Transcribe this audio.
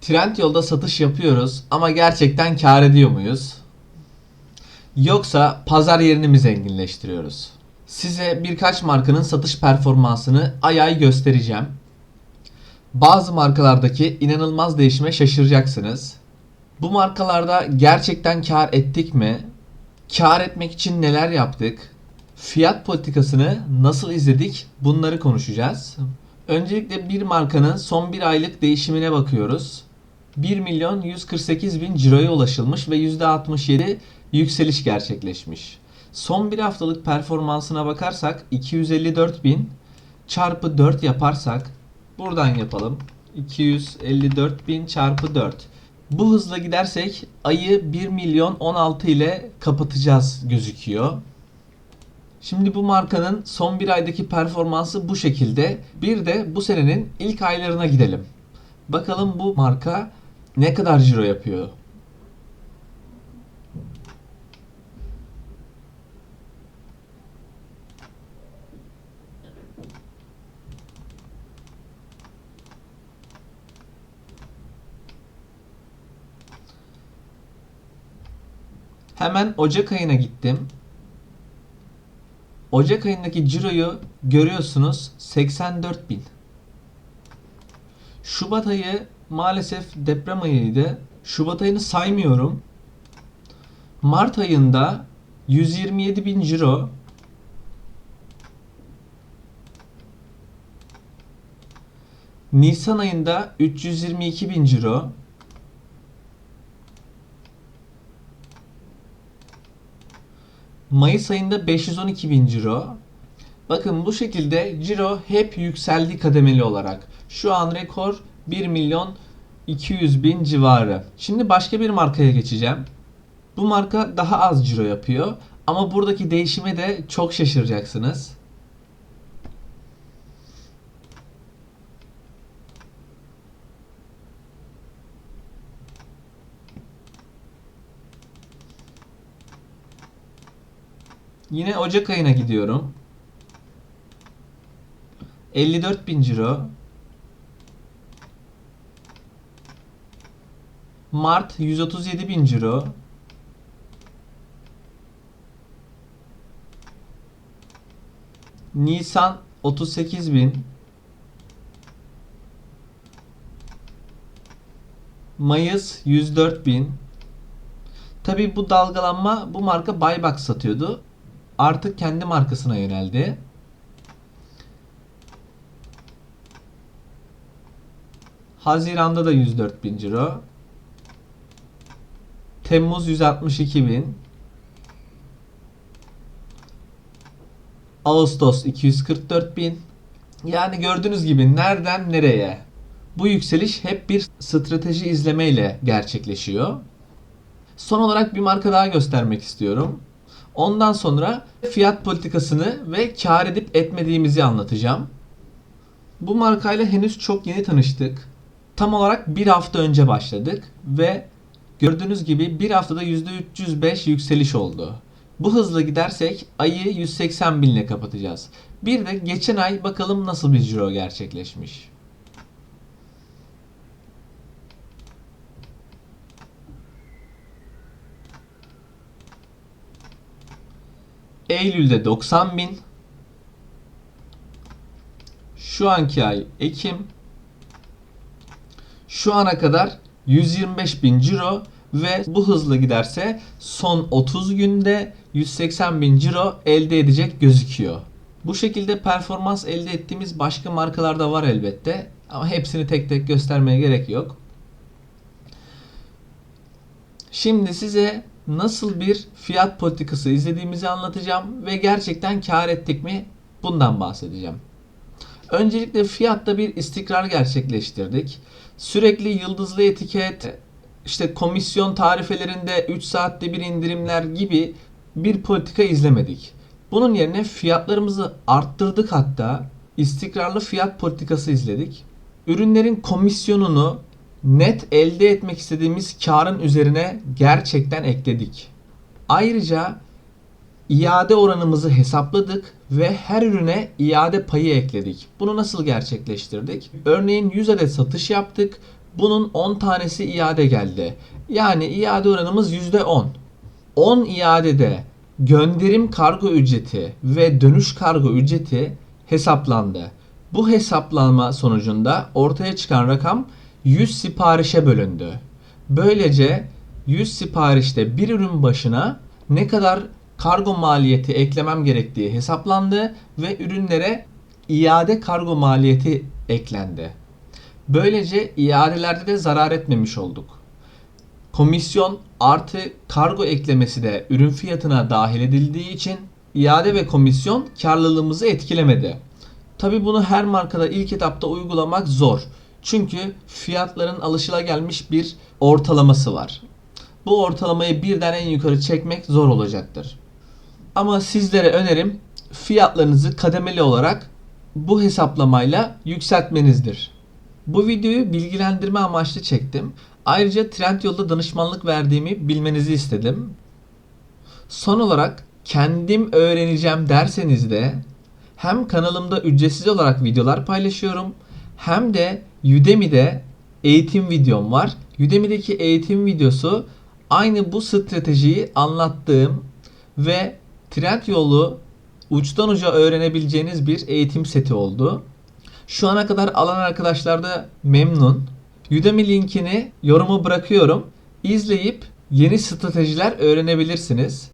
Trendyol'da satış yapıyoruz ama gerçekten kar ediyor muyuz? Yoksa pazar yerini mi zenginleştiriyoruz? Size birkaç markanın satış performansını ay ay göstereceğim. Bazı markalardaki inanılmaz değişime şaşıracaksınız. Bu markalarda gerçekten kar ettik mi? Kar etmek için neler yaptık? Fiyat politikasını nasıl izledik? Bunları konuşacağız. Öncelikle bir markanın son bir aylık değişimine bakıyoruz. 1 milyon 148 bin ciroya ulaşılmış ve %67 yükseliş gerçekleşmiş. Son bir haftalık performansına bakarsak 254 bin çarpı 4 yaparsak buradan yapalım. 254 bin çarpı 4. Bu hızla gidersek ayı 1 milyon 16 ile kapatacağız gözüküyor. Şimdi bu markanın son bir aydaki performansı bu şekilde. Bir de bu senenin ilk aylarına gidelim. Bakalım bu marka ne kadar ciro yapıyor? Hemen Ocak ayına gittim. Ocak ayındaki ciroyu görüyorsunuz 84 bin. Şubat ayı maalesef deprem ayıydı. Şubat ayını saymıyorum. Mart ayında 127 bin ciro. Nisan ayında 322 bin ciro. Mayıs ayında 512 bin ciro. Bakın bu şekilde ciro hep yükseldi kademeli olarak. Şu an rekor 1 milyon 200 bin civarı. Şimdi başka bir markaya geçeceğim. Bu marka daha az ciro yapıyor. Ama buradaki değişime de çok şaşıracaksınız. Yine Ocak ayına gidiyorum. 54 bin ciro. Mart 137 bin ciro. Nisan 38 bin. Mayıs 104 bin. Tabi bu dalgalanma bu marka buybox satıyordu. Artık kendi markasına yöneldi. Haziran'da da 104 bin ciro. Temmuz 162 bin. Ağustos 244 bin. Yani gördüğünüz gibi nereden nereye? Bu yükseliş hep bir strateji izlemeyle gerçekleşiyor. Son olarak bir marka daha göstermek istiyorum. Ondan sonra fiyat politikasını ve kar edip etmediğimizi anlatacağım. Bu markayla henüz çok yeni tanıştık. Tam olarak bir hafta önce başladık ve gördüğünüz gibi bir haftada %305 yükseliş oldu. Bu hızla gidersek ayı 180 binle kapatacağız. Bir de geçen ay bakalım nasıl bir ciro gerçekleşmiş. Eylül'de 90 bin. Şu anki ay Ekim. Şu ana kadar 125 bin ciro ve bu hızla giderse son 30 günde 180 bin ciro elde edecek gözüküyor. Bu şekilde performans elde ettiğimiz başka markalar da var elbette. Ama hepsini tek tek göstermeye gerek yok. Şimdi size nasıl bir fiyat politikası izlediğimizi anlatacağım ve gerçekten kar ettik mi bundan bahsedeceğim. Öncelikle fiyatta bir istikrar gerçekleştirdik. Sürekli yıldızlı etiket, işte komisyon tarifelerinde 3 saatte bir indirimler gibi bir politika izlemedik. Bunun yerine fiyatlarımızı arttırdık hatta istikrarlı fiyat politikası izledik. Ürünlerin komisyonunu net elde etmek istediğimiz karın üzerine gerçekten ekledik. Ayrıca iade oranımızı hesapladık ve her ürüne iade payı ekledik. Bunu nasıl gerçekleştirdik? Örneğin 100 adet satış yaptık. Bunun 10 tanesi iade geldi. Yani iade oranımız %10. 10 iadede gönderim kargo ücreti ve dönüş kargo ücreti hesaplandı. Bu hesaplanma sonucunda ortaya çıkan rakam 100 siparişe bölündü. Böylece 100 siparişte bir ürün başına ne kadar kargo maliyeti eklemem gerektiği hesaplandı ve ürünlere iade kargo maliyeti eklendi. Böylece iadelerde de zarar etmemiş olduk. Komisyon artı kargo eklemesi de ürün fiyatına dahil edildiği için iade ve komisyon karlılığımızı etkilemedi. Tabi bunu her markada ilk etapta uygulamak zor. Çünkü fiyatların alışılagelmiş bir ortalaması var. Bu ortalamayı birden en yukarı çekmek zor olacaktır. Ama sizlere önerim fiyatlarınızı kademeli olarak bu hesaplamayla yükseltmenizdir. Bu videoyu bilgilendirme amaçlı çektim. Ayrıca Trendyol'da danışmanlık verdiğimi bilmenizi istedim. Son olarak kendim öğreneceğim derseniz de hem kanalımda ücretsiz olarak videolar paylaşıyorum hem de Udemy'de eğitim videom var. Udemy'deki eğitim videosu aynı bu stratejiyi anlattığım ve Trendyol'u uçtan uca öğrenebileceğiniz bir eğitim seti oldu. Şu ana kadar alan arkadaşlar da memnun. Udemy linkini yoruma bırakıyorum. İzleyip yeni stratejiler öğrenebilirsiniz.